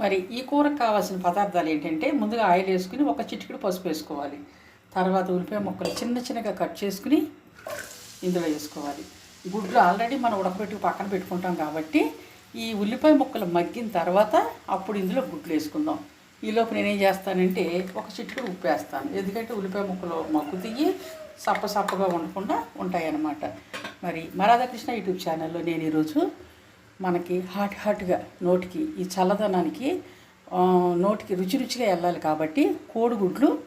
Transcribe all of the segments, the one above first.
మరి ఈ కూరకు కావాల్సిన పదార్థాలు ఏంటంటే ముందుగా ఆయిల్ వేసుకుని ఒక చిటికెడు పసుపు వేసుకోవాలి. తర్వాత ఉల్లిపాయ ముక్కలు చిన్న చిన్నగా కట్ చేసుకుని ఇందులో వేసుకోవాలి. గుడ్లు ఆల్రెడీ మనం ఉడకబెట్టి పక్కన పెట్టుకుంటాం కాబట్టి ఈ ఉల్లిపాయ ముక్కలు మగ్గిన తర్వాత అప్పుడు ఇందులో గుడ్లు వేసుకుందాం. ఈలోపు నేనేం చేస్తానంటే ఒక చిటికెడు ఉప్పు వేస్తాను. ఎందుకంటే ఉల్లిపాయ ముక్కలు మగ్గు తీయి సప్ప సప్పగా ఉండకుండా ఉంటాయన్నమాట. మరి మరాధాకృష్ణ యూట్యూబ్ ఛానల్లో నేను ఈరోజు మనకి హాట్ హాట్గా నోటికి ఈ చల్లదనానికి నోటికి రుచి రుచిగా వెళ్ళాలి కాబట్టి కోడిగుడ్లు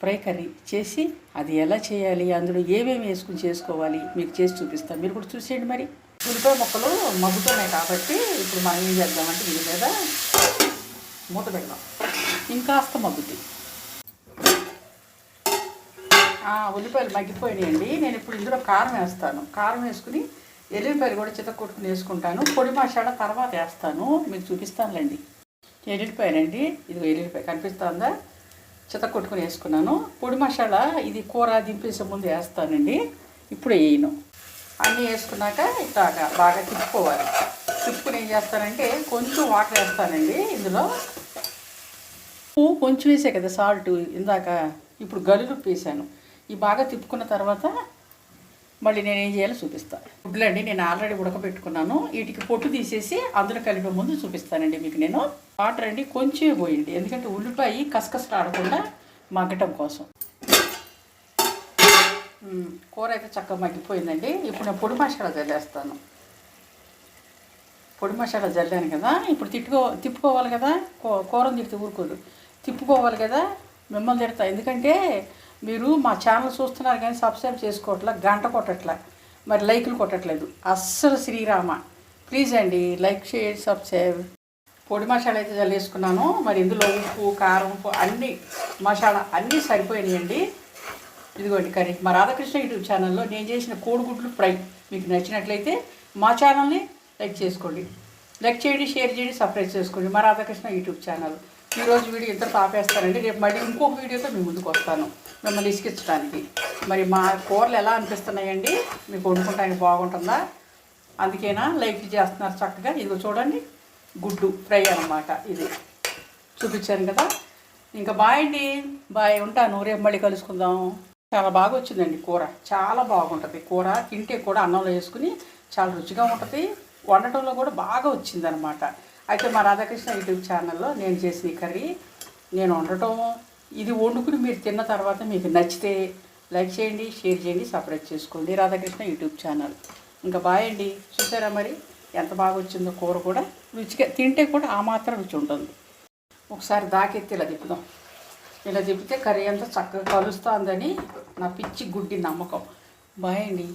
ఫ్రై కర్రీ చేసి అది ఎలా చేయాలి అందులో ఏమేమి వేసుకుని చేసుకోవాలి మీకు చేసి చూపిస్తాను. మీరు కూడా చూసేయండి మరి. ఉల్లిపాయ ముక్కలు మగ్గుతున్నాయి కాబట్టి ఇప్పుడు మనం ఏం చేద్దామంటే దీని మీద మూత పెడదాం. ఇంకాస్త మగ్గుతాయి. ఆ, ఉల్లిపాయలు మగ్గిపోయినాయండి. నేను ఇప్పుడు ఇందులో కారం వేస్తాను. కారం వేసుకుని ఎల్లిపాయలు కూడా చితకొట్టుకుని వేసుకుంటాను. పొడి మసాలా తర్వాత వేస్తాను. మీకు చూపిస్తానులేండి. ఎల్లిపాయలండి ఇది ఎల్లిపాయ కనిపిస్తుందా? చితకొట్టుకుని వేసుకున్నాను. పొడి మసాలా ఇది కూర దింపేసే ముందు వేస్తానండి. ఇప్పుడు వేయను. అన్నీ వేసుకున్నాక ఇట్లాగా బాగా తిప్పుకోవాలి. తిప్పుకుని ఏం చేస్తానంటే కొంచెం వాటర్ వేస్తానండి ఇందులో. ఉప్పు కొంచెం వేసే కదా సాల్ట్. ఇందాక ఇప్పుడు గలులు వేసాను. ఈ బాగా తిప్పుకున్న తర్వాత మళ్ళీ నేను ఏం చేయాలో చూపిస్తాను గుడ్లండి నేను ఆల్రెడీ ఉడకబెట్టుకున్నాను. వీటికి పొట్టు తీసేసి అందులో కలిపే ముందు చూపిస్తానండి మీకు నేను. వాటర్ అండి కొంచెం పోయండి ఎందుకంటే ఉల్లిపాయ కసకసలాడకుండా మగ్గటం కోసం. కూర అయితే చక్కగా మగ్గిపోయిందండి. ఇప్పుడు నేను పొడి మసాలా చల్లేస్తాను. పొడి మసాలా జల్లాను కదా ఇప్పుడు తిట్టుకో తిప్పుకోవాలి కదా కూ- కూరను తిడితే ఊరుకోదు. తిప్పుకోవాలి కదా మిమ్మల్ని తిడతా. ఎందుకంటే మీరు మా ఛానల్ చూస్తున్నారు కానీ సబ్స్క్రైబ్ చేసుకోవట్లే గంట కొట్టట్లే. మరి లైకులు కొట్టట్లేదు. అస్సలు శ్రీరామ. ప్లీజ్ అండి లైక్ షేర్ సబ్స్క్రైబ్. పొడి మసాలా అయితే చల్లేసుకున్నాను. మరి ఇందులో ఉప్పు కారం ఉప్పు అన్నీ మసాలా అన్నీ సరిపోయినాయండి. ఇదిగోండి కర్రీ. మా రాధాకృష్ణ యూట్యూబ్ ఛానల్లో నేను చేసిన కోడిగుడ్లు ఫ్రై. మీకు నచ్చినట్లయితే మా ఛానల్ని లైక్ చేసుకోండి. లైక్ చేయండి షేర్ చేయండి సబ్స్క్రైబ్ చేసుకోండి. మా రాధాకృష్ణ యూట్యూబ్ ఛానల్. ఈరోజు వీడియో ఇద్దరు ఆపేస్తానండి రేపు మళ్ళీ ఇంకొక వీడియోతో మీ ముందుకు వస్తాను. మిమ్మల్ని ఇసుకించడానికి మరి మా కూరలు ఎలా అనిపిస్తున్నాయండి? మీకు వండుకుంటానికి బాగుంటుందా? అందుకేనా లైక్ చేస్తున్నారు చక్కగా. ఇదిగో చూడండి. గుడ్డు ఫ్రై అన్నమాట ఇది. చూపించాను కదా. ఇంకా బాయ్ అండి. బాయ్. ఉంటాను. రేపు మళ్ళీ కలుసుకుందాం. చాలా బాగా వచ్చిందండి కూర. చాలా బాగుంటుంది. కూర తింటే కూడా అన్నంలో వేసుకుని చాలా రుచిగా ఉంటుంది. వండటంలో కూడా బాగా వచ్చిందనమాట అయితే మా రాధాకృష్ణ యూట్యూబ్ ఛానల్లో నేను చేసిన కర్రీ. నేను వండటం ఇది వండుకుని మీరు తిన్న తర్వాత మీకు నచ్చితే లైక్ చేయండి షేర్ చేయండి సపరేట్ చేసుకోండి. Radhakrishna YouTube channel. ఇంకా బాయండి చూసారా మరి? ఎంత బాగా వచ్చిందో కూర కూడా రుచిగా తింటే కూడా ఆ మాత్రం రుచి ఉంటుంది. ఒకసారి దాకెత్తి ఇలా తిప్పుదాం. ఇలా తిప్పితే కర్రీ అంతా చక్కగా కలుస్తుందని నా పిచ్చి గుడ్డి నమ్మకం. బాయండి